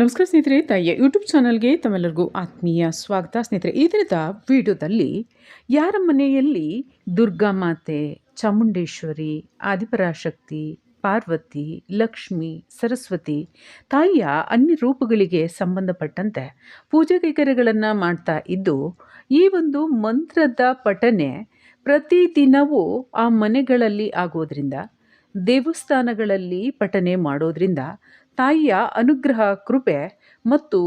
ನಮಸ್ಕಾರ ಸ್ನೇಹಿತರೆ, ತಾಯಿಯ ಯೂಟ್ಯೂಬ್ ಚಾನಲ್ಗೆ ತಮ್ಮೆಲ್ಲರಿಗೂ ಆತ್ಮೀಯ ಸ್ವಾಗತ. ಸ್ನೇಹಿತರೆ, ಈ ದಿನದ ವಿಡಿಯೋದಲ್ಲಿ ಯಾರ ಮನೆಯಲ್ಲಿ ದುರ್ಗಾ ಮಾತೆ, ಚಾಮುಂಡೇಶ್ವರಿ, ಆದಿಪರಾಶಕ್ತಿ, ಪಾರ್ವತಿ, ಲಕ್ಷ್ಮಿ, ಸರಸ್ವತಿ, ತಾಯಿಯ ಅನ್ಯ ರೂಪಗಳಿಗೆ ಸಂಬಂಧಪಟ್ಟಂತೆ ಪೂಜೆ ಕೈಕರ್ಯಗಳನ್ನು ಮಾಡ್ತಾ ಇದ್ದು, ಈ ಒಂದು ಮಂತ್ರದ ಪಠನೆ ಪ್ರತಿದಿನವೂ ಆ ಮನೆಗಳಲ್ಲಿ ಆಗೋದ್ರಿಂದ, ದೇವಸ್ಥಾನಗಳಲ್ಲಿ ಪಠನೆ ಮಾಡೋದ್ರಿಂದ ತಾಯಿಯ ಅನುಗ್ರಹ, ಕೃಪೆ ಮತ್ತು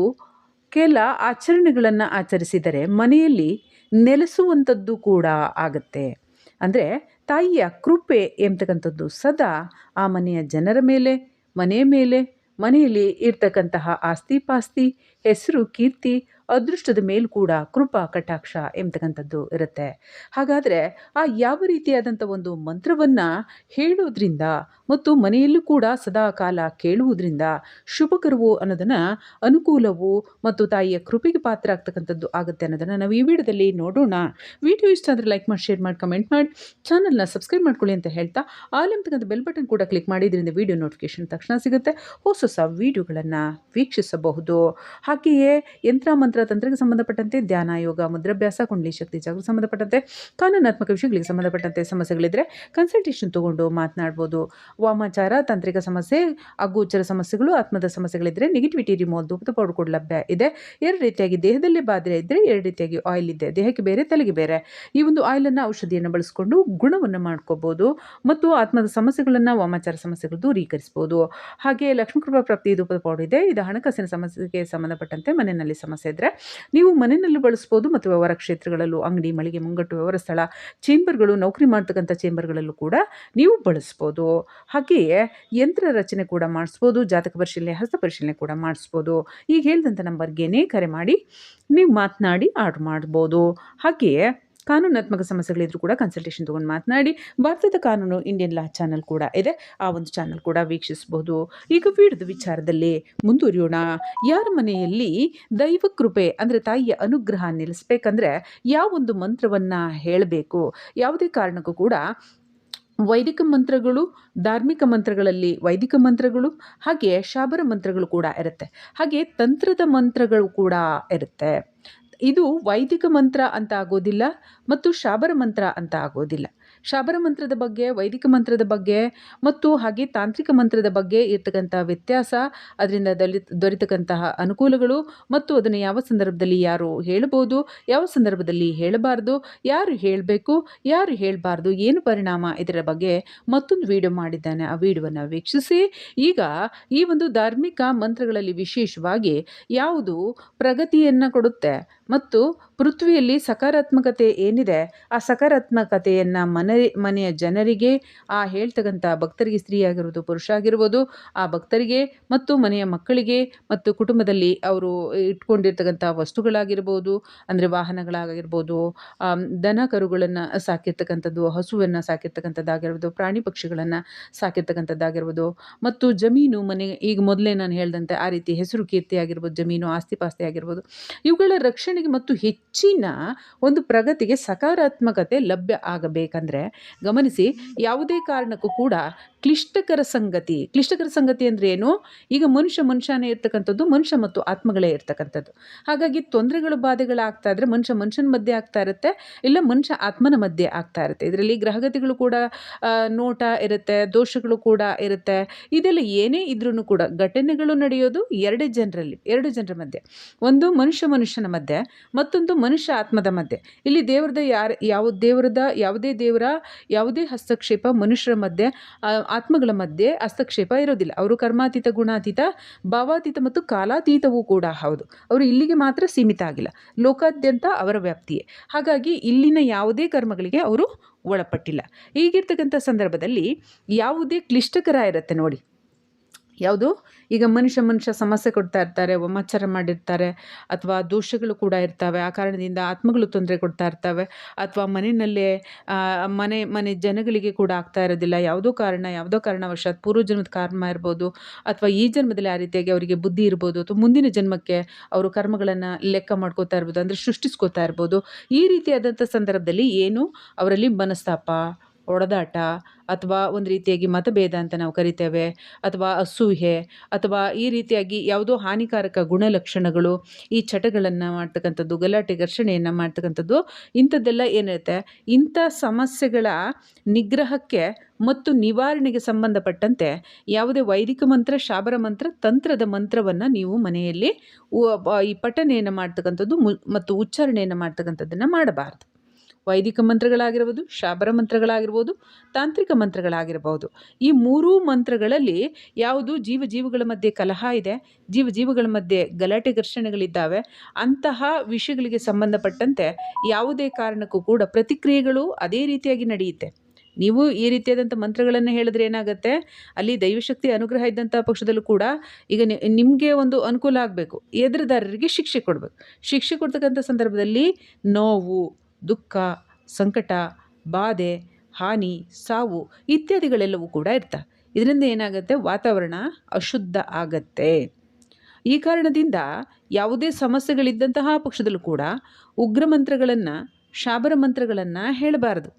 ಕೆಲ ಆಚರಣೆಗಳನ್ನು ಆಚರಿಸಿದರೆ ಮನೆಯಲ್ಲಿ ನೆಲೆಸುವಂಥದ್ದು ಕೂಡ ಆಗುತ್ತೆ. ಅಂದರೆ ತಾಯಿಯ ಕೃಪೆ ಎಂಬತಕ್ಕಂಥದ್ದು ಸದಾ ಆ ಮನೆಯ ಜನರ ಮೇಲೆ, ಮನೆಯ ಮೇಲೆ, ಮನೆಯಲ್ಲಿ ಇರ್ತಕ್ಕಂತಹ ಆಸ್ತಿ ಪಾಸ್ತಿ, ಹೆಸರು, ಕೀರ್ತಿ ಅದೃಷ್ಟದ ಮೇಲೂ ಕೂಡ ಕೃಪಾ, ಕಟಾಕ್ಷ ಎಂಬತಕ್ಕಂಥದ್ದು ಇರುತ್ತೆ. ಹಾಗಾದರೆ ಆ ಯಾವ ರೀತಿಯಾದಂಥ ಒಂದು ಮಂತ್ರವನ್ನು ಹೇಳೋದ್ರಿಂದ ಮತ್ತು ಮನೆಯಲ್ಲೂ ಕೂಡ ಸದಾ ಕಾಲ ಕೇಳುವುದರಿಂದ ಶುಭಕರವು ಅನ್ನೋದನ್ನು ಅನುಕೂಲವು ಮತ್ತು ತಾಯಿಯ ಕೃಪೆಗೆ ಪಾತ್ರ ಆಗ್ತಕ್ಕಂಥದ್ದು ಆಗುತ್ತೆ ಅನ್ನೋದನ್ನು ನಾವು ಈ ವಿಡಿಯೋದಲ್ಲಿ ನೋಡೋಣ. ವಿಡಿಯೋ ಇಷ್ಟ ಆದರೆ ಲೈಕ್ ಮಾಡಿ, ಶೇರ್ ಮಾಡಿ, ಕಮೆಂಟ್ ಮಾಡಿ. ಚಾನಲ್ನ ಸಬ್ಸ್ಕ್ರೈಬ್ ಮಾಡ್ಕೊಳ್ಳಿ ಅಂತ ಹೇಳ್ತಾ ಆಲ್ ಎಂಬತಕ್ಕಂಥ ಬೆಲ್ ಬಟನ್ ಕೂಡ ಕ್ಲಿಕ್ ಮಾಡಿದ್ರಿಂದ ವಿಡಿಯೋ ನೋಟಿಫಿಕೇಶನ್ ತಕ್ಷಣ ಸಿಗುತ್ತೆ. ಹೊಸ ಹೊಸ ವೀಡಿಯೋಗಳನ್ನು ವೀಕ್ಷಿಸಬಹುದು. ಹಾಗೆಯೇ ಯಂತ್ರ, ಮಂತ್ರ ತಂತ್ರಕ್ಕೆ ಸಂಬಂಧಪಟ್ಟಂತೆ ಧ್ಯಾನ, ಯೋಗ, ಮುದ್ರಾಭ್ಯಾಸ, ಕುಂಡಲಿ ಶಕ್ತಿ ಜಾಗೃತಿ ಸಂಬಂಧಪಟ್ಟಂತೆ ಕಾನೂನಾತ್ಮಕ ವಿಷಯಗಳಿಗೆ ಸಂಬಂಧಪಟ್ಟಂತೆ ಸಮಸ್ಯೆಗಳಿದ್ದರೆ ಕನ್ಸಲ್ಟೇಷನ್ ತಗೊಂಡು ಮಾತನಾಡ್ಬೋದು. ವಾಮಾಚಾರ, ತಾಂತ್ರಿಕ ಸಮಸ್ಯೆ, ಅಗೋಚರ ಸಮಸ್ಯೆಗಳು, ಆತ್ಮದ ಸಮಸ್ಯೆಗಳಿದ್ದರೆ ನೆಗೆಟಿವಿಟಿ ರಿಮೋಲ್ ಧೂಪದ ಪೌಡರ್ ಕೂಡ ಲಭ್ಯ ಇದೆ. ಎರಡು ರೀತಿಯಾಗಿ ದೇಹದಲ್ಲಿ ಬಾದ್ರೆ ಇದ್ದರೆ ಎರಡು ರೀತಿಯಾಗಿ ಆಯಿಲ್ ಇದೆ. ದೇಹಕ್ಕೆ ಬೇರೆ, ತಲೆಗೆ ಬೇರೆ. ಈ ಒಂದು ಆಯಿಲನ್ನು ಔಷಧಿಯನ್ನು ಬಳಸಿಕೊಂಡು ಗುಣವನ್ನು ಮಾಡ್ಕೋಬೋದು. ಮತ್ತು ಆತ್ಮದ ಸಮಸ್ಯೆಗಳನ್ನು ವಾಮಾಚಾರ ಸಮಸ್ಯೆಗಳು ದೂರೀಕರಿಸ್ಬೋದು. ಹಾಗೆ ಲಕ್ಷ್ಮೀ ಕೃಪಾ ಪ್ರಾಪ್ತಿ ಧೂಪದ ಪೌಡರ್ ಇದೆ. ಇದು ಹಣಕಾಸಿನ ಸಮಸ್ಯೆಗೆ ಸಂಬಂಧಪಟ್ಟಂತೆ ಮನೆಯಲ್ಲಿ ಸಮಸ್ಯೆ ಇದ್ದರೆ ನೀವು ಮನೆಯಲ್ಲೂ ಬಳಸ್ಬೋದು ಮತ್ತು ವ್ಯವಹಾರ ಕ್ಷೇತ್ರಗಳಲ್ಲೂ, ಅಂಗಡಿ, ಮಳಿಗೆ, ಮುಂಗಟ್ಟು, ವ್ಯವಹಾರ ಸ್ಥಳ, ಚೇಂಬರ್ಗಳು, ನೌಕರಿ ಮಾಡ್ತಕ್ಕಂಥ ಚೇಂಬರ್ಗಳಲ್ಲೂ ಕೂಡ ನೀವು ಬಳಸ್ಬೋದು. ಹಾಗೆಯೇ ಯಂತ್ರ ರಚನೆ ಕೂಡ ಮಾಡಿಸ್ಬೋದು, ಜಾತಕ ಪರಿಶೀಲನೆ, ಹಸ್ತ ಪರಿಶೀಲನೆ ಕೂಡ ಮಾಡಿಸ್ಬೋದು. ಈಗ ಹೇಳಿದಂಥ ನಂಬರ್ಗೆನೇ ಕರೆ ಮಾಡಿ, ನೀವು ಮಾತನಾಡಿ ಆರ್ಡ್ರ್ ಮಾಡ್ಬೋದು. ಹಾಗೆಯೇ ಕಾನೂನಾತ್ಮಕ ಸಮಸ್ಯೆಗಳಿದ್ರೂ ಕೂಡ ಕನ್ಸಲ್ಟೇಷನ್ ತೊಗೊಂಡು ಮಾತನಾಡಿ. ಭಾರತದ ಕಾನೂನು ಇಂಡಿಯನ್ ಲಾ ಚಾನಲ್ ಕೂಡ ಇದೆ. ಆ ಒಂದು ಚಾನಲ್ ಕೂಡ ವೀಕ್ಷಿಸಬಹುದು ಈಗ ವಿಡಿಯೋದ ವಿಚಾರದಲ್ಲಿ ಮುಂದುವರಿಯೋಣ. ಯಾರ ಮನೆಯಲ್ಲಿ ದೈವ ಕೃಪೆ ಅಂದರೆ ತಾಯಿಯ ಅನುಗ್ರಹ ನಿಲ್ಲಿಸ್ಬೇಕಂದ್ರೆ ಯಾವೊಂದು ಮಂತ್ರವನ್ನು ಹೇಳಬೇಕು? ಯಾವುದೇ ಕಾರಣಕ್ಕೂ ಕೂಡ ವೈದಿಕ ಮಂತ್ರಗಳು, ಧಾರ್ಮಿಕ ಮಂತ್ರಗಳಲ್ಲಿ ವೈದಿಕ ಮಂತ್ರಗಳು ಹಾಗೆ ಶಾಬರ ಮಂತ್ರಗಳು ಕೂಡ ಇರುತ್ತೆ. ಹಾಗೆ ತಂತ್ರದ ಮಂತ್ರಗಳು ಕೂಡ ಇರುತ್ತೆ. ಇದು ವೈದಿಕ ಮಂತ್ರ ಅಂತ ಆಗೋದಿಲ್ಲ ಮತ್ತು ಶಾಬರ ಮಂತ್ರ ಅಂತ ಆಗೋದಿಲ್ಲ. ಶಾಬರ ಮಂತ್ರದ ಬಗ್ಗೆ, ವೈದಿಕ ಮಂತ್ರದ ಬಗ್ಗೆ ಮತ್ತು ಹಾಗೆ ತಾಂತ್ರಿಕ ಮಂತ್ರದ ಬಗ್ಗೆ ಇರ್ತಕ್ಕಂಥ ವ್ಯತ್ಯಾಸ, ಅದರಿಂದ ದಲಿ ದೊರೆತಕ್ಕಂತಹ ಅನುಕೂಲಗಳು ಮತ್ತು ಅದನ್ನು ಯಾವ ಸಂದರ್ಭದಲ್ಲಿ ಯಾರು ಹೇಳಬಹುದು, ಯಾವ ಸಂದರ್ಭದಲ್ಲಿ ಹೇಳಬಾರ್ದು, ಯಾರು ಹೇಳಬೇಕು, ಯಾರು ಹೇಳಬಾರ್ದು, ಏನು ಪರಿಣಾಮ ಇದರ ಬಗ್ಗೆ ಮತ್ತೊಂದು ವಿಡಿಯೋ ಮಾಡಿದ್ದಾನೆ. ಆ ವಿಡಿಯೋವನ್ನು ವೀಕ್ಷಿಸಿ. ಈಗ ಈ ಒಂದು ಧಾರ್ಮಿಕ ಮಂತ್ರಗಳಲ್ಲಿ ವಿಶೇಷವಾಗಿ ಯಾವುದು ಪ್ರಗತಿಯನ್ನು ಕೊಡುತ್ತೆ ಮತ್ತು ಪೃಥ್ವಿಯಲ್ಲಿ ಸಕಾರಾತ್ಮಕತೆ ಏನಿದೆ, ಆ ಸಕಾರಾತ್ಮಕತೆಯನ್ನು ಮನೆ ಮನೆಯ ಜನರಿಗೆ, ಆ ಹೇಳ್ತಕ್ಕಂಥ ಭಕ್ತರಿಗೆ ಸ್ತ್ರೀ ಆಗಿರ್ಬೋದು ಪುರುಷ ಆಗಿರ್ಬೋದು ಆ ಭಕ್ತರಿಗೆ ಮತ್ತು ಮನೆಯ ಮಕ್ಕಳಿಗೆ ಮತ್ತು ಕುಟುಂಬದಲ್ಲಿ ಅವರು ಇಟ್ಕೊಂಡಿರ್ತಕ್ಕಂಥ ವಸ್ತುಗಳಾಗಿರ್ಬೋದು, ಅಂದರೆ ವಾಹನಗಳಾಗಿರ್ಬೋದು ದನ ಕರುಗಳನ್ನು ಸಾಕಿರ್ತಕ್ಕಂಥದ್ದು, ಹಸುವನ್ನು ಸಾಕಿರ್ತಕ್ಕಂಥದ್ದಾಗಿರ್ಬೋದು, ಪ್ರಾಣಿ ಪಕ್ಷಿಗಳನ್ನು ಸಾಕಿರ್ತಕ್ಕಂಥದ್ದಾಗಿರ್ಬೋದು ಮತ್ತು ಜಮೀನು, ಮನೆ, ಈಗ ಮೊದಲೇ ನಾನು ಹೇಳಿದಂತೆ ಆ ರೀತಿ ಹೆಸರು ಕೀರ್ತಿ ಆಗಿರ್ಬೋದು, ಜಮೀನು ಆಸ್ತಿ ಪಾಸ್ತಿ ಆಗಿರ್ಬೋದು, ಇವುಗಳ ರಕ್ಷಣೆಗೆ ಮತ್ತು ಹೆಚ್ಚಿನ ಒಂದು ಪ್ರಗತಿಗೆ ಸಕಾರಾತ್ಮಕತೆ ಲಭ್ಯ ಆಗಬೇಕಂದ್ರೆ ಗಮನಿಸಿ, ಯಾವುದೇ ಕಾರಣಕ್ಕೂ ಕೂಡ ಕ್ಲಿಷ್ಟಕರ ಸಂಗತಿ ಕ್ಲಿಷ್ಟಕರ ಸಂಗತಿ ಅಂದರೆ ಏನು? ಈಗ ಮನುಷ್ಯ ಮನುಷ್ಯನೇ ಇರ್ತಕ್ಕಂಥದ್ದು, ಮನುಷ್ಯ ಮತ್ತು ಆತ್ಮಗಳೇ ಇರ್ತಕ್ಕಂಥದ್ದು. ಹಾಗಾಗಿ ತೊಂದರೆಗಳು ಬಾಧೆಗಳಾಗ್ತಾ ಇದ್ರೆ ಮನುಷ್ಯ ಮನುಷ್ಯನ ಮಧ್ಯೆ ಆಗ್ತಾ ಇರುತ್ತೆ, ಇಲ್ಲ ಮನುಷ್ಯ ಆತ್ಮನ ಮಧ್ಯೆ ಆಗ್ತಾ ಇರುತ್ತೆ. ಇದರಲ್ಲಿ ಗ್ರಹಗತಿಗಳು ಕೂಡ ನೋಟ ಇರುತ್ತೆ, ದೋಷಗಳು ಕೂಡ ಇರುತ್ತೆ. ಇದೆಲ್ಲ ಏನೇ ಇದ್ರೂ ಕೂಡ ಘಟನೆಗಳು ನಡೆಯೋದು ಎರಡು ಜನರಲ್ಲಿ, ಎರಡು ಜನರ ಮಧ್ಯೆ. ಒಂದು ಮನುಷ್ಯ ಮನುಷ್ಯನ ಮಧ್ಯೆ, ಮತ್ತೊಂದು ಮನುಷ್ಯ ಆತ್ಮದ ಮಧ್ಯೆ. ಇಲ್ಲಿ ದೇವರದ ಯಾರ, ಯಾವ ದೇವರದ, ಯಾವುದೇ ದೇವರ ಯಾವುದೇ ಹಸ್ತಕ್ಷೇಪ ಮನುಷ್ಯರ ಮಧ್ಯೆ ಆತ್ಮಗಳ ಮಧ್ಯೆ ಹಸ್ತಕ್ಷೇಪ ಇರೋದಿಲ್ಲ. ಅವರು ಕರ್ಮಾತೀತ, ಗುಣಾತೀತ, ಭಾವಾತೀತ ಮತ್ತು ಕಾಲಾತೀತವೂ ಕೂಡ ಹೌದು. ಅವರು ಇಲ್ಲಿಗೆ ಮಾತ್ರ ಸೀಮಿತ ಆಗಿಲ್ಲ. ಲೋಕಾದ್ಯಂತ ಅವರ ವ್ಯಾಪ್ತಿಯೇ. ಹಾಗಾಗಿ ಇಲ್ಲಿನ ಯಾವುದೇ ಕರ್ಮಗಳಿಗೆ ಅವರು ಒಳಪಟ್ಟಿಲ್ಲ. ಈಗಿರ್ತಕ್ಕಂಥ ಸಂದರ್ಭದಲ್ಲಿ ಯಾವುದೇ ಕ್ಲಿಷ್ಟಕರ ಇರುತ್ತೆ ನೋಡಿ. ಯಾವುದು? ಈಗ ಮನುಷ್ಯ ಮನುಷ್ಯ ಸಮಸ್ಯೆ ಕೊಡ್ತಾ ಇರ್ತಾರೆ ವಮಾಚಾರ ಮಾಡಿರ್ತಾರೆ, ಅಥವಾ ದೋಷಗಳು ಕೂಡ ಇರ್ತವೆ. ಆ ಕಾರಣದಿಂದ ಆತ್ಮಗಳು ತೊಂದರೆ ಕೊಡ್ತಾ ಇರ್ತವೆ. ಅಥವಾ ಮನೆಯಲ್ಲೇ ಮನೆ ಮನೆ ಜನಗಳಿಗೆ ಕೂಡ ಆಗ್ತಾ ಇರೋದಿಲ್ಲ. ಯಾವುದೋ ಕಾರಣ, ಯಾವುದೋ ಕಾರಣವಶಾತ್ ಪೂರ್ವ ಜನ್ಮದ ಕರ್ಮ ಇರ್ಬೋದು, ಅಥವಾ ಈ ಜನ್ಮದಲ್ಲಿ ಆ ರೀತಿಯಾಗಿ ಅವರಿಗೆ ಬುದ್ಧಿ ಇರ್ಬೋದು, ಅಥವಾ ಮುಂದಿನ ಜನ್ಮಕ್ಕೆ ಅವರು ಕರ್ಮಗಳನ್ನು ಲೆಕ್ಕ ಮಾಡ್ಕೋತಾ ಇರ್ಬೋದು, ಅಂದರೆ ಸೃಷ್ಟಿಸ್ಕೋತಾ ಇರ್ಬೋದು. ಈ ರೀತಿಯಾದಂಥ ಸಂದರ್ಭದಲ್ಲಿ ಏನು? ಅವರಲ್ಲಿ ಮನಸ್ತಾಪ. ಹೊಡೆದಾಟ ಅಥವಾ ಒಂದು ರೀತಿಯಾಗಿ ಮತಭೇದ ಅಂತ ನಾವು ಕರಿತೇವೆ, ಅಥವಾ ಅಸೂಹೆ ಅಥವಾ ಈ ರೀತಿಯಾಗಿ ಯಾವುದೋ ಹಾನಿಕಾರಕ ಗುಣಲಕ್ಷಣಗಳು ಈ ಚಟಗಳನ್ನು ಮಾಡ್ತಕ್ಕಂಥದ್ದು, ಗಲಾಟೆ, ಘರ್ಷಣೆಯನ್ನು ಮಾಡ್ತಕ್ಕಂಥದ್ದು, ಇಂಥದ್ದೆಲ್ಲ ಏನಿರುತ್ತೆ? ಇಂಥ ಸಮಸ್ಯೆಗಳ ನಿಗ್ರಹಕ್ಕೆ ಮತ್ತು ನಿವಾರಣೆಗೆ ಸಂಬಂಧಪಟ್ಟಂತೆ ಯಾವುದೇ ವೈದಿಕ ಮಂತ್ರ, ಶಾಬರ ಮಂತ್ರ, ತಂತ್ರದ ಮಂತ್ರವನ್ನು ನೀವು ಮನೆಯಲ್ಲಿ ಈ ಪಠನೆಯನ್ನು ಮಾಡ್ತಕ್ಕಂಥದ್ದು ಮತ್ತು ಉಚ್ಚಾರಣೆಯನ್ನು ಮಾಡ್ತಕ್ಕಂಥದ್ದನ್ನು ಮಾಡಬಾರ್ದು. ವೈದಿಕ ಮಂತ್ರಗಳಾಗಿರ್ಬೋದು, ಶಾಬರ ಮಂತ್ರಗಳಾಗಿರ್ಬೋದು, ತಾಂತ್ರಿಕ ಮಂತ್ರಗಳಾಗಿರ್ಬೋದು. ಈ ಮೂರೂ ಮಂತ್ರಗಳಲ್ಲಿ ಯಾವುದು ಜೀವ ಜೀವಗಳ ಮಧ್ಯೆ ಕಲಹ ಇದೆ, ಜೀವ ಜೀವಗಳ ಮಧ್ಯೆ ಗಲಾಟೆ ಘರ್ಷಣೆಗಳಿದ್ದಾವೆ, ಅಂತಹ ವಿಷಯಗಳಿಗೆ ಸಂಬಂಧಪಟ್ಟಂತೆ ಯಾವುದೇ ಕಾರಣಕ್ಕೂ ಕೂಡ ಪ್ರತಿಕ್ರಿಯೆಗಳು ಅದೇ ರೀತಿಯಾಗಿ ನಡೆಯುತ್ತೆ. ನೀವು ಈ ರೀತಿಯಾದಂಥ ಮಂತ್ರಗಳನ್ನು ಹೇಳಿದ್ರೆ ಏನಾಗುತ್ತೆ? ಅಲ್ಲಿ ದೈವಶಕ್ತಿ ಅನುಗ್ರಹ ಇದ್ದಂಥ ಪಕ್ಷದಲ್ಲೂ ಕೂಡ ಈಗ ನಿಮಗೆ ಒಂದು ಅನುಕೂಲ ಆಗಬೇಕು. ಎದುರುದಾರರಿಗೆ ಶಿಕ್ಷೆ ಕೊಡಬೇಕು. ಶಿಕ್ಷೆ ಕೊಡ್ತಕ್ಕಂಥ ಸಂದರ್ಭದಲ್ಲಿ ನೋವು ದುಃಖ, ಸಂಕಟ, ಬಾಧೆ, ಹಾನಿ, ಸಾವು ಇತ್ಯಾದಿಗಳೆಲ್ಲವೂ ಕೂಡ ಇರ್ತವೆ ಇದರಿಂದ ಏನಾಗುತ್ತೆ? ವಾತಾವರಣ ಅಶುದ್ಧ ಆಗತ್ತೆ. ಈ ಕಾರಣದಿಂದ ಯಾವುದೇ ಸಮಸ್ಯೆಗಳಿದ್ದಂತಹ ಪಕ್ಷದಲ್ಲೂ ಕೂಡ ಉಗ್ರ ಮಂತ್ರಗಳನ್ನು, ಶಾಬರ ಮಂತ್ರಗಳನ್ನು ಹೇಳಬಾರದು.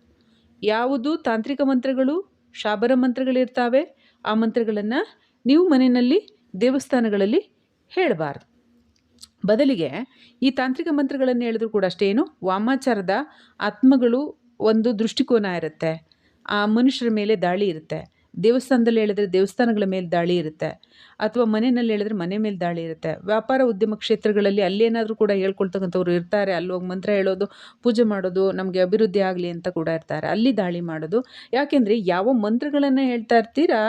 ಯಾವುದು ತಾಂತ್ರಿಕ ಮಂತ್ರಗಳು, ಶಾಬರ ಮಂತ್ರಗಳಿರ್ತಾವೆ, ಆ ಮಂತ್ರಗಳನ್ನು ನೀವು ಮನೆಯಲ್ಲಿ ದೇವಸ್ಥಾನಗಳಲ್ಲಿ ಹೇಳಬಾರ್ದು. ಬದಲಿಗೆ ಈ ತಾಂತ್ರಿಕ ಮಂತ್ರಗಳನ್ನು ಹೇಳಿದ್ರು ಕೂಡ ಅಷ್ಟೇನು, ವಾಮಾಚಾರದ ಆತ್ಮಗಳು ಒಂದು ದೃಷ್ಟಿಕೋನ ಇರುತ್ತೆ. ಆ ಮನುಷ್ಯರ ಮೇಲೆ ದಾಳಿ ಇರುತ್ತೆ. ದೇವಸ್ಥಾನದಲ್ಲಿ ಹೇಳಿದ್ರೆ ದೇವಸ್ಥಾನಗಳ ಮೇಲೆ ದಾಳಿ ಇರುತ್ತೆ, ಅಥವಾ ಮನೆಯಲ್ಲಿ ಹೇಳಿದ್ರೆ ಮನೆ ಮೇಲೆ ದಾಳಿ ಇರುತ್ತೆ. ವ್ಯಾಪಾರ ಉದ್ಯಮ ಕ್ಷೇತ್ರಗಳಲ್ಲಿ ಅಲ್ಲೇನಾದರೂ ಕೂಡ ಹೇಳ್ಕೊಳ್ತಕ್ಕಂಥವ್ರು ಇರ್ತಾರೆ. ಅಲ್ಲಿ ಹೋಗಿ ಮಂತ್ರ ಹೇಳೋದು, ಪೂಜೆ ಮಾಡೋದು, ನಮಗೆ ಅಭಿವೃದ್ಧಿ ಆಗಲಿ ಅಂತ ಕೂಡ ಇರ್ತಾರೆ. ಅಲ್ಲಿ ದಾಳಿ ಮಾಡೋದು. ಯಾಕೆಂದರೆ ಯಾವ ಮಂತ್ರಗಳನ್ನು ಹೇಳ್ತಾ ಇರ್ತೀರಾ,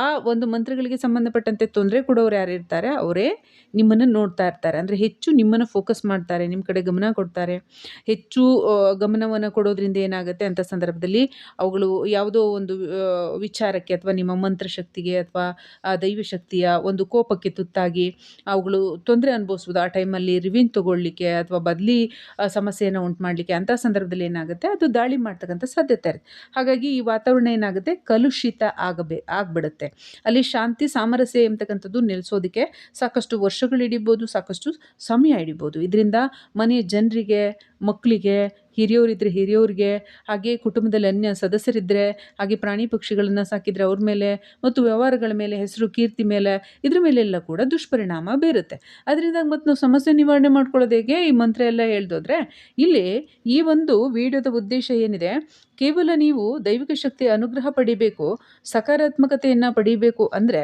ಆ ಒಂದು ಮಂತ್ರಗಳಿಗೆ ಸಂಬಂಧಪಟ್ಟಂತೆ ತೊಂದರೆ ಕೊಡೋರು ಯಾರು ಇರ್ತಾರೆ, ಅವರೇ ನಿಮ್ಮನ್ನು ನೋಡ್ತಾ ಇರ್ತಾರೆ. ಅಂದರೆ ಹೆಚ್ಚು ನಿಮ್ಮನ್ನು ಫೋಕಸ್ ಮಾಡ್ತಾರೆ, ನಿಮ್ಮ ಕಡೆ ಗಮನ ಕೊಡ್ತಾರೆ. ಹೆಚ್ಚು ಗಮನವನ್ನು ಕೊಡೋದ್ರಿಂದ ಏನಾಗುತ್ತೆ ಅಂಥ ಸಂದರ್ಭದಲ್ಲಿ ಅವುಗಳು ಯಾವುದೋ ಒಂದು ವಿಚಾರಕ್ಕೆ ಅಥವಾ ನಿಮ್ಮ ಮಂತ್ರಶಕ್ತಿಗೆ ಅಥವಾ ದೈವಶಕ್ತಿಯ ಒಂದು ಕೋಪಕ್ಕೆ ತುತ್ತಾಗಿ ಅವುಗಳು ತೊಂದರೆ ಅನುಭವಿಸ್ಬೋದು ಆ ಟೈಮಲ್ಲಿ ರಿವಿನ್ ತೊಗೊಳ್ಳಿಕ್ಕೆ ಅಥವಾ ಬದಲಿ ಸಮಸ್ಯೆಯನ್ನು ಉಂಟು ಮಾಡಲಿಕ್ಕೆ ಅಂಥ ಸಂದರ್ಭದಲ್ಲಿ ಏನಾಗುತ್ತೆ? ಅದು ದಾಳಿ ಮಾಡ್ತಕ್ಕಂಥ ಸಾಧ್ಯತೆ ಇರುತ್ತೆ. ಹಾಗಾಗಿ ಈ ವಾತಾವರಣ ಏನಾಗುತ್ತೆ? ಕಲುಷಿತ ಆಗಬೇ, ಆಗಿಬಿಡುತ್ತೆ. ಅಲ್ಲಿ ಶಾಂತಿ, ಸಾಮರಸ್ಯ ಎಂಬತಕ್ಕಂಥದ್ದು ನೆಲೆಸೋದಕ್ಕೆ ಸಾಕಷ್ಟು ವರ್ಷಗಳು ಹಿಡಿಬೋದು, ಸಾಕಷ್ಟು ಸಮಯ ಹಿಡಿಬೋದು. ಇದರಿಂದ ಮನೆಯ ಜನರಿಗೆ, ಮಕ್ಕಳಿಗೆ ಹಿರಿಯವರಿದ್ದರೆ ಹಿರಿಯವ್ರಿಗೆ, ಹಾಗೆ ಕುಟುಂಬದಲ್ಲಿ ಅನ್ಯ ಸದಸ್ಯರಿದ್ದರೆ ಹಾಗೆ ಪ್ರಾಣಿ ಪಕ್ಷಿಗಳನ್ನು ಸಾಕಿದರೆ ಅವ್ರ ಮೇಲೆ ಮತ್ತು ವ್ಯವಹಾರಗಳ ಮೇಲೆ ಹೆಸರು, ಕೀರ್ತಿ ಮೇಲೆ ಇದ್ರ ಮೇಲೆಲ್ಲ ಕೂಡ ದುಷ್ಪರಿಣಾಮ ಬೀರುತ್ತೆ. ಅದರಿಂದ ಮತ್ತು ನಾವು ಸಮಸ್ಯೆ ನಿವಾರಣೆ ಮಾಡ್ಕೊಳ್ಳೋದು ಹೇಗೆ? ಈ ಮಂತ್ರ ಎಲ್ಲ ಹೇಳ್ದೋದ್ರೆ, ಇಲ್ಲಿ ಈ ಒಂದು ವಿಡಿಯೋದ ಉದ್ದೇಶ ಏನಿದೆ? ಕೇವಲ ನೀವು ದೈವಿಕ ಶಕ್ತಿ ಅನುಗ್ರಹ ಪಡಿಬೇಕು, ಸಕಾರಾತ್ಮಕತೆಯನ್ನು ಪಡಿಬೇಕು ಅಂದರೆ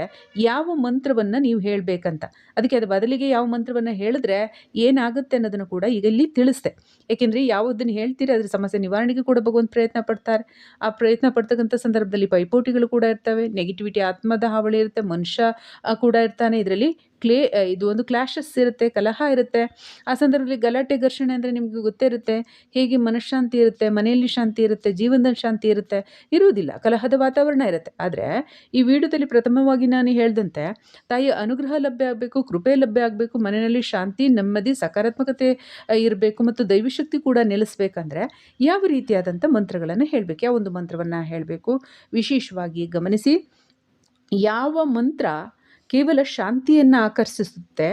ಯಾವ ಮಂತ್ರವನ್ನು ನೀವು ಹೇಳಬೇಕಂತ. ಅದಕ್ಕೆ ಅದು ಬದಲಿಗೆ ಯಾವ ಮಂತ್ರವನ್ನು ಹೇಳಿದ್ರೆ ಏನಾಗುತ್ತೆ ಅನ್ನೋದನ್ನು ಕೂಡ ಈಗ ಇಲ್ಲಿ ತಿಳಿಸ್ತೆ ಏಕೆಂದರೆ ಯಾವುದನ್ನು ಹೇಳ್ತೀರಿ, ಅದ್ರ ಸಮಸ್ಯೆ ನಿವಾರಣೆಗೆ ಕೂಡ ಭಗವಂತ ಪ್ರಯತ್ನ ಪಡ್ತಾರೆ. ಆ ಪ್ರಯತ್ನ ಪಡ್ತಕ್ಕಂಥ ಸಂದರ್ಭದಲ್ಲಿ ಪೈಪೋಟಿಗಳು ಕೂಡ ಇರ್ತವೆ ನೆಗೆಟಿವಿಟಿ ಆತ್ಮದ ಹಾವಳಿ ಇರುತ್ತೆ, ಮನುಷ್ಯ ಕೂಡ ಇರ್ತಾನೆ. ಇದರಲ್ಲಿ ಕ್ಲೇ ಇದು ಒಂದು ಕ್ಲಾಶಸ್ ಇರುತ್ತೆ, ಕಲಹ ಇರುತ್ತೆ. ಆ ಸಂದರ್ಭದಲ್ಲಿ ಗಲಾಟೆ, ಘರ್ಷಣೆ ಅಂದರೆ ನಿಮಗೆ ಗೊತ್ತೇ ಇರುತ್ತೆ. ಹೇಗೆ ಮನಃಶಾಂತಿ ಇರುತ್ತೆ, ಮನೆಯಲ್ಲಿ ಶಾಂತಿ ಇರುತ್ತೆ, ಜೀವನದಲ್ಲಿ ಶಾಂತಿ ಇರುತ್ತೆ, ಇರುವುದಿಲ್ಲ. ಕಲಹದ ವಾತಾವರಣ ಇರುತ್ತೆ. ಆದರೆ ಈ ವಿಡಿಯೋದಲ್ಲಿ ಪ್ರಥಮವಾಗಿ ನಾನು ಹೇಳಿದಂತೆ, ತಾಯಿಯ ಅನುಗ್ರಹ ಲಭ್ಯ ಆಗಬೇಕು, ಕೃಪೆ ಲಭ್ಯ ಆಗಬೇಕು, ಮನೆಯಲ್ಲಿ ಶಾಂತಿ, ನೆಮ್ಮದಿ, ಸಕಾರಾತ್ಮಕತೆ ಇರಬೇಕು ಮತ್ತು ದೈವಶಕ್ತಿ ಕೂಡ ನೆಲೆಸಬೇಕಂದ್ರೆ ಯಾವ ರೀತಿಯಾದಂಥ ಮಂತ್ರಗಳನ್ನು ಹೇಳಬೇಕು, ಯಾವ ಒಂದು ಮಂತ್ರವನ್ನು ಹೇಳಬೇಕು. ವಿಶೇಷವಾಗಿ ಗಮನಿಸಿ, ಯಾವ ಮಂತ್ರ ಕೇವಲ ಶಾಂತಿಯನ್ನು ಆಕರ್ಷಿಸುತ್ತೆ,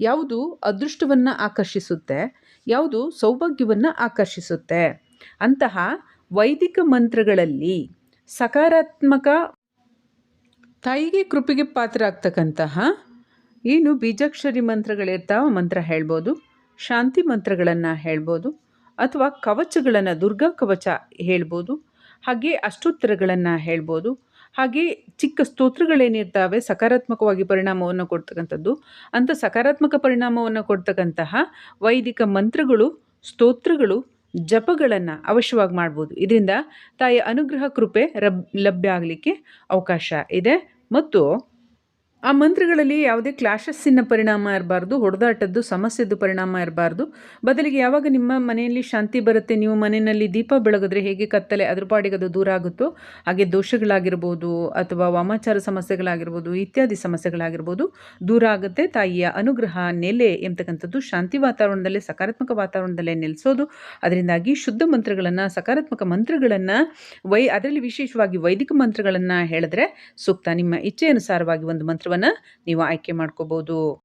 ಯಾವುದು ಅದೃಷ್ಟವನ್ನು ಆಕರ್ಷಿಸುತ್ತೆ, ಯಾವುದು ಸೌಭಾಗ್ಯವನ್ನು ಆಕರ್ಷಿಸುತ್ತೆ. ಅಂತಹ ವೈದಿಕ ಮಂತ್ರಗಳಲ್ಲಿ ಸಕಾರಾತ್ಮಕ ತಾಯಿಗೆ ಕೃಪೆಗೆ ಪಾತ್ರ ಆಗ್ತಕ್ಕಂತಹ ಏನು ಬೀಜಾಕ್ಷರಿ ಮಂತ್ರಗಳಿರ್ತಾವ ಮಂತ್ರ ಹೇಳ್ಬೋದು, ಶಾಂತಿ ಮಂತ್ರಗಳನ್ನು ಹೇಳ್ಬೋದು, ಅಥವಾ ಕವಚಗಳನ್ನು, ದುರ್ಗಾ ಕವಚ ಹೇಳ್ಬೋದು, ಹಾಗೆ ಅಷ್ಟೋತ್ತರಗಳನ್ನು ಹೇಳ್ಬೋದು ಹಾಗೆ ಚಿಕ್ಕ ಸ್ತೋತ್ರಗಳೇನಿರ್ತಾವೆ ಸಕಾರಾತ್ಮಕವಾಗಿ ಪರಿಣಾಮವನ್ನು ಕೊಡ್ತಕ್ಕಂಥದ್ದು. ಅಂಥ ಸಕಾರಾತ್ಮಕ ಪರಿಣಾಮವನ್ನು ಕೊಡ್ತಕ್ಕಂತಹ ವೈದಿಕ ಮಂತ್ರಗಳು, ಸ್ತೋತ್ರಗಳು, ಜಪಗಳನ್ನು ಅವಶ್ಯವಾಗಿ ಮಾಡ್ಬೋದು. ಇದರಿಂದ ತಾಯಿಯ ಅನುಗ್ರಹ, ಕೃಪೆ ರಬ್ ಲಭ್ಯ ಆಗಲಿಕ್ಕೆ ಅವಕಾಶ ಇದೆ. ಮತ್ತು ಆ ಮಂತ್ರಗಳಲ್ಲಿ ಯಾವುದೇ ಕ್ಲಾಶಸ್ಸಿನ ಪರಿಣಾಮ ಇರಬಾರ್ದು, ಹೊಡೆದಾಟದ್ದು, ಸಮಸ್ಯೆದ್ದು ಪರಿಣಾಮ ಇರಬಾರ್ದು. ಬದಲಿಗೆ ಯಾವಾಗ ನಿಮ್ಮ ಮನೆಯಲ್ಲಿ ಶಾಂತಿ ಬರುತ್ತೆ, ನೀವು ಮನೆಯಲ್ಲಿ ದೀಪ ಬೆಳಗಿದ್ರೆ ಹೇಗೆ ಕತ್ತಲೆ ಅದ್ರ ಪಾಡಿಗೆ ಅದು ದೂರ ಆಗುತ್ತೋ, ಹಾಗೆ ದೋಷಗಳಾಗಿರ್ಬೋದು ಅಥವಾ ವಾಮಾಚಾರ ಸಮಸ್ಯೆಗಳಾಗಿರ್ಬೋದು, ಇತ್ಯಾದಿ ಸಮಸ್ಯೆಗಳಾಗಿರ್ಬೋದು, ದೂರ ಆಗುತ್ತೆ. ತಾಯಿಯ ಅನುಗ್ರಹ, ನೆಲೆ ಎಂಬತಕ್ಕಂಥದ್ದು ಶಾಂತಿ ವಾತಾವರಣದಲ್ಲೇ, ಸಕಾರಾತ್ಮಕ ವಾತಾವರಣದಲ್ಲೇ ನೆಲೆಸೋದು. ಅದರಿಂದಾಗಿ ಶುದ್ಧ ಮಂತ್ರಗಳನ್ನು, ಸಕಾರಾತ್ಮಕ ಮಂತ್ರಗಳನ್ನು, ವೈ, ಅದರಲ್ಲಿ ವಿಶೇಷವಾಗಿ ವೈದಿಕ ಮಂತ್ರಗಳನ್ನು ಹೇಳಿದ್ರೆ ಸೂಕ್ತ. ನಿಮ್ಮ ಇಚ್ಛೆ ಅನುಸಾರವಾಗಿ ಒಂದು ಮಂತ್ರ ನೀವು ಆಯ್ಕೆ ಮಾಡ್ಕೋಬೋದು.